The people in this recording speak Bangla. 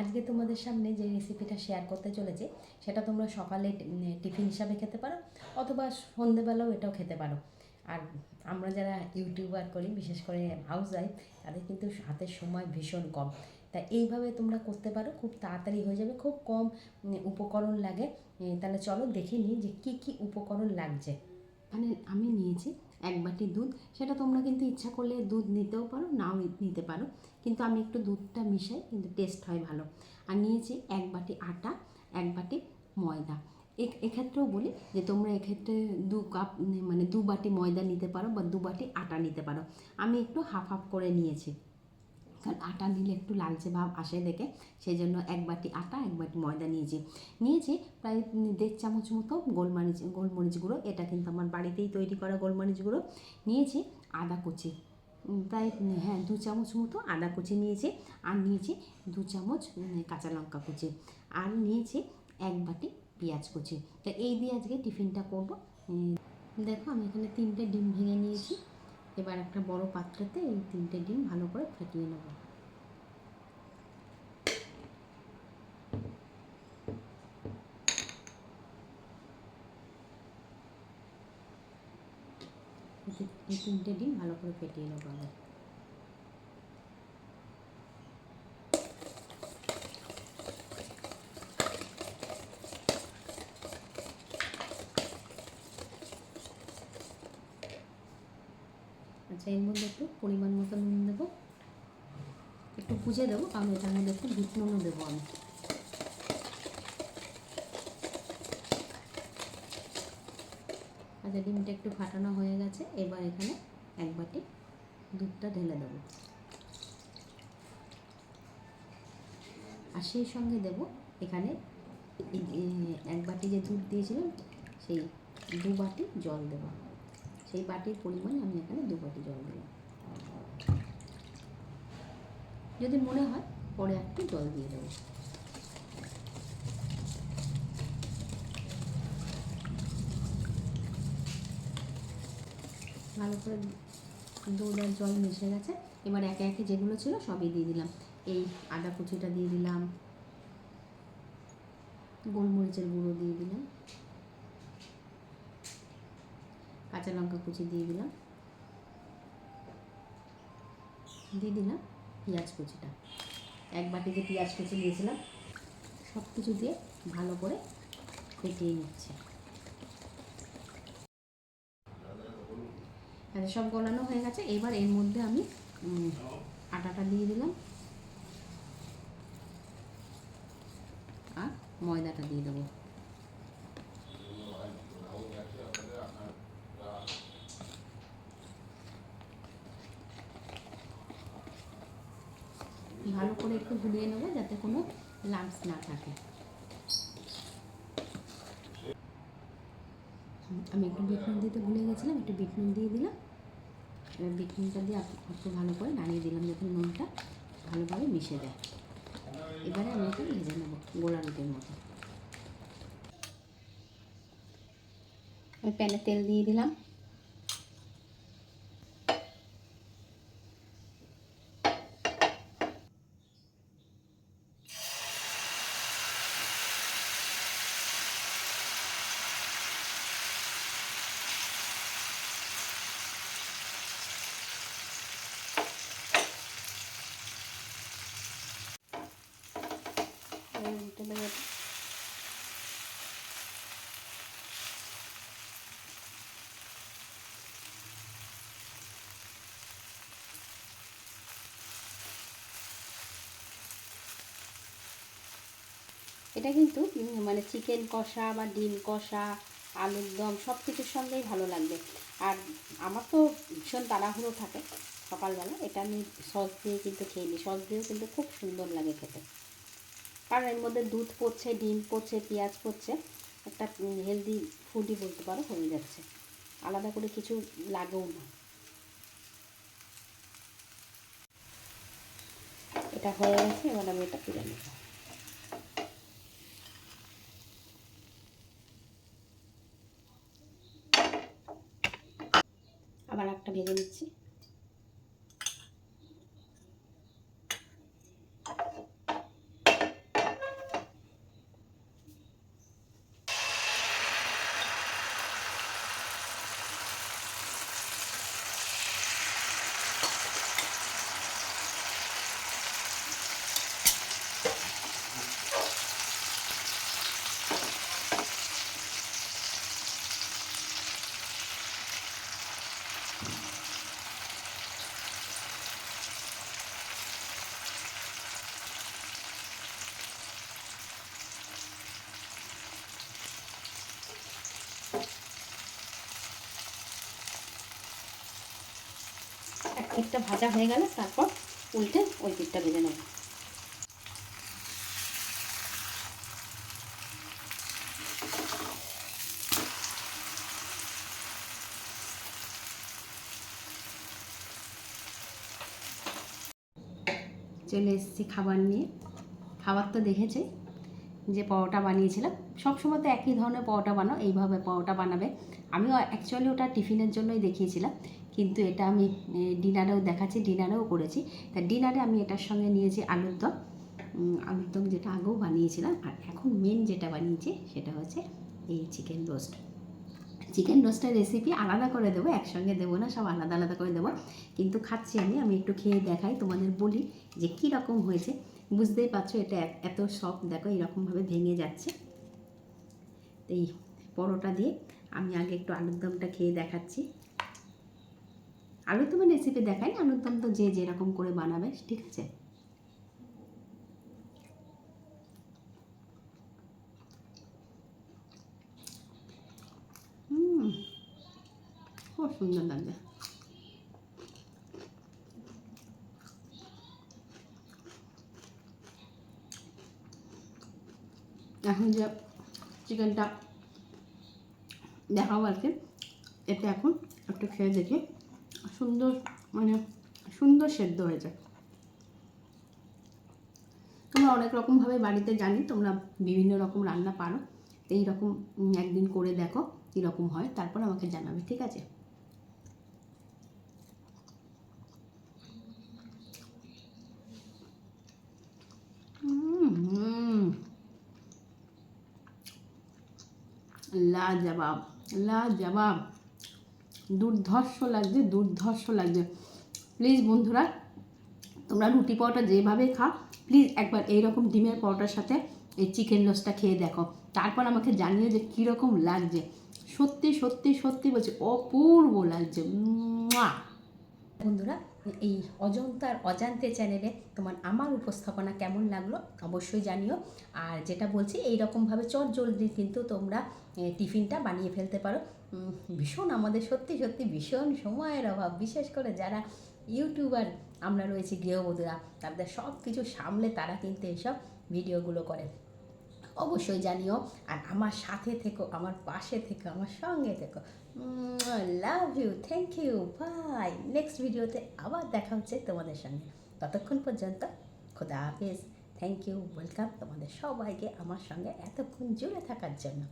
আজকে তোমাদের সামনে যে রেসিপিটা শেয়ার করতে চলেছে, সেটা তোমরা সকালে টিফিন হিসাবে খেতে পারো, অথবা সন্ধেবেলাও এটাও খেতে পারো। আর আমরা যারা ইউটিউবার করি, বিশেষ করে হাউস ওয়াইফ তাদের কিন্তু হাতের সময় ভীষণ কম। তা এইভাবে তোমরা করতে পারো, খুব তাড়াতাড়ি হয়ে যাবে, খুব কম উপকরণ লাগে। তাহলে চলো দেখে নিই যে কী কী উপকরণ লাগছে। মানে আমি নিয়েছি এক বাটি দুধ, সেটা তোমরা কিন্তু ইচ্ছা করলে দুধ নিতেও পারো, নাও নিতে পারো। কিন্তু আমি একটু দুধটা মিশাই, কিন্তু টেস্ট হয় ভালো। আর নিয়েছি এক বাটি আটা, এক বাটি ময়দা। এক্ষেত্রেও বলি যে তোমরা এক্ষেত্রে দু কাপ মানে দু বাটি ময়দা নিতে পারো বা দু বাটি আটা নিতে পারো। আমি একটু হাফ হাফ করে নিয়েছি। কারণ আটা নিলে একটু লালচে ভাব আসে দেখে। সেই জন্য এক বাটি আটা, এক বাটি ময়দা নিয়েছি। নিয়েছি প্রায় দেড় চামচ মতো গোলমরিচ গোলমরিচ গুঁড়ো। এটা কিন্তু আমার বাড়িতেই তৈরি করা গোলমরিচ গুঁড়ো। নিয়েছি আদা কুচি। প্রায় হ্যাঁ দু চামচ মতো আদা কুচি নিয়েছি। আর নিয়েছি দু চামচ কাঁচা লঙ্কা কুচি। আর নিয়েছি এক বাটি পেঁয়াজ কুচি। তো এই দিয়ে আজকে টিফিনটা করব। দেখো আমি এখানে তিনটে ডিম ভেঙে নিয়েছি। এবার একটা বড় পাত্রতে এই তিনটে ডিম ভালো করে ফেটিয়ে নেব। এই- তিনটে ডিম ভালো করে ফেটিয়ে নেব আগে আচ্ছা এর মধ্যে একটু পরিমাণ মতো নুন দেবো। একটু বুঝে দেবো, কারণ এটার মধ্যে একটু বিট নুনও দেবো আমি। আচ্ছা ডিমটা একটু ফাটানো হয়ে গেছে, এবার এখানে এক বাটি দুধটা ঢেলে দেবো। আর সেই সঙ্গে দেবো এখানে এক বাটি যে দুধ দিয়েছিলাম, সেই দু বাটি জল দেবো। সেই বাটির পরিমাণ আমি এখানে দু বাটি জল দিলাম। যদি মনে হয় পরে একটু জল দিয়ে দেবো। ভালো করে দুধ আর জল মিশে গেছে। এবার একে একে যেগুলো ছিল সবই দিয়ে দিলাম। এই আদা কুচিটা দিয়ে দিলাম। গোলমরিচের গুঁড়ো দিয়ে দিলাম। কাঁচা লঙ্কা কুচি দিয়ে দিলাম। দিয়ে দিলাম পেঁয়াজ কুচিটা। এক বাটি যে পেঁয়াজ কুচি দিয়েছিলাম। সব কিছু দিয়ে ভালো করে ফেটিয়ে নিচ্ছে। আচ্ছা সব গলানো হয়ে গেছে। এবার এর মধ্যে আমি আটাটা দিয়ে দিলাম। আর ময়দাটা দিয়ে দেবো। ভালো করে একটু গুলিয়ে নেব যাতে কোনো লাম্পস না থাকে। আমি একটু বিট নুন দিতে ভুলে গেছিলাম, একটু বিট নুন দিয়ে দিলাম। এবার বিট নুনটা দিয়ে আপ- একটু ভালো করে নাড়িয়ে দিলাম যাতে নুনটা ভালোভাবে মিশে যায়। এবারে আমি এটা ভেজে নেব গোলা রুটির মতো। আমি প্যানে তেল দিয়ে দিলাম। এবার এটা। কিন্তু মানে চিকেন কষা বা ডিম কষা, আলুর দম সব কিছুর সঙ্গেই ভালো লাগবে। আর আমার তো ভীষণ তাড়াহুড়ো থাকে সকালবেলা। এটা আমি সস দিয়ে কিন্তু খেয়ে নিই। সস দিয়েও কিন্তু খুব সুন্দর লাগে খেতে। কারণ এর মধ্যে দুধ পড়ছে, ডিম পড়ছে, পেঁয়াজ পড়ছে, একটা হেলদি ফুডই বলতে পারো, হয়ে যাচ্ছে। আলাদা করে কিছু লাগেও না। এটা হয়ে গেছে, এবার আমি এটা তুলে নেব। আবার একটা ভেজে নিচ্ছি। একটা ভাজা হয়ে গেলে তারপর উল্টে ওই দিকটা ভেজে নেব। চলে এসেছি খাবার নিয়ে। খাবার তো দেখেছে যে পরোটা বানিয়েছিলাম। সবসময় তো একই ধরনের পরোটা বানাও, এইভাবে পরোটা বানাবে। আমিও অ্যাকচুয়ালি ওটা টিফিনের জন্যই দেখিয়েছিলাম। কিন্তু এটা আমি ডিনারেও দেখাচ্ছি, ডিনারেও করেছি। তা ডিনারে আমি এটার সঙ্গে নিয়েছি আলুর দম আলুর দম যেটা আগেও বানিয়েছিলাম, আর এখন মেন যেটা বানিয়েছি সেটা হচ্ছে এই চিকেন রোস্ট চিকেন রোস্টের রেসিপি আলাদা করে দেবো, একসঙ্গে দেবো না, সব আলাদা আলাদা করে দেবো। কিন্তু খাচ্ছি আমি আমি একটু খেয়ে দেখাই, তোমাদের বলি যে কী রকম হয়েছে। বুঝতেই পারছ, এটা এত- সফট দেখো এরকমভাবে ভেঙে যাচ্ছে। এই পরোটা দিয়ে আমি আগে একটু আলুর দমটা খেয়ে দেখাচ্ছি। আলুর দমের রেসিপি দেখাই আলুর দম তো যে যেরকম করে বানাবে, ঠিক আছে? খুব সুন্দর লাগবে। এখন যে চিকেনটা দেখাবো আর কি এটা এখন একটু খেয়ে দেখি। সুন্দর মানে সুন্দর সেদ্ধ হয়েছে তোমরা অনেক রকমভাবে বাড়িতে জানি, তোমরা বিভিন্ন রকম রান্না পারো। এই রকম একদিন করে দেখো কীরকম হয়, তারপর আমাকে জানাবে, ঠিক আছে? হুম হুম। লাজবাব লাজবাব। দুর্ধর্ষ লাগছে দুর্ধর্ষ লাগছে। প্লিজ বন্ধুরা, তোমরা রুটি পরোটা যেভাবে খাও প্লিজ একবার এইরকম ডিমের পরোটার সাথে এই চিকেন রোস্টটা খেয়ে দেখো। তারপর আমাকে জানিয়ে যে কীরকম লাগছে। সত্যি সত্যি সত্যি বলছি, অপূর্ব লাগছে! বন্ধুরা এই অজন্তার অজান্তে চ্যানেলে তোমার আমার উপস্থাপনা কেমন লাগল অবশ্যই জানিও। আর যেটা বলছি এই রকমভাবে চট জলদি কিন্তু তোমরা টিফিনটা বানিয়ে ফেলতে পারো। ভীষণ আমাদের সত্যি সত্যি ভীষণ সময়ের অভাব। বিশেষ করে যারা ইউটিউবার আমরা রয়েছি, গৃহবধূরা, তাদের সব কিছু সামলে তারা কিন্তু এইসব ভিডিওগুলো করে। অবশ্যই জানিও। আর আমার সাথে থেকো, আমার পাশে থেকো, আমার সঙ্গে থেকো। Love you thank you bye next ভিডিওতে আবার দেখা হচ্ছে তোমাদের সঙ্গে। ততক্ষণ পর্যন্ত খোদা হাফিজ। থ্যাংক ইউ ওয়েলকাম তোমাদের সবাইকে আমার সঙ্গে এতক্ষণ জুড়ে থাকার জন্য।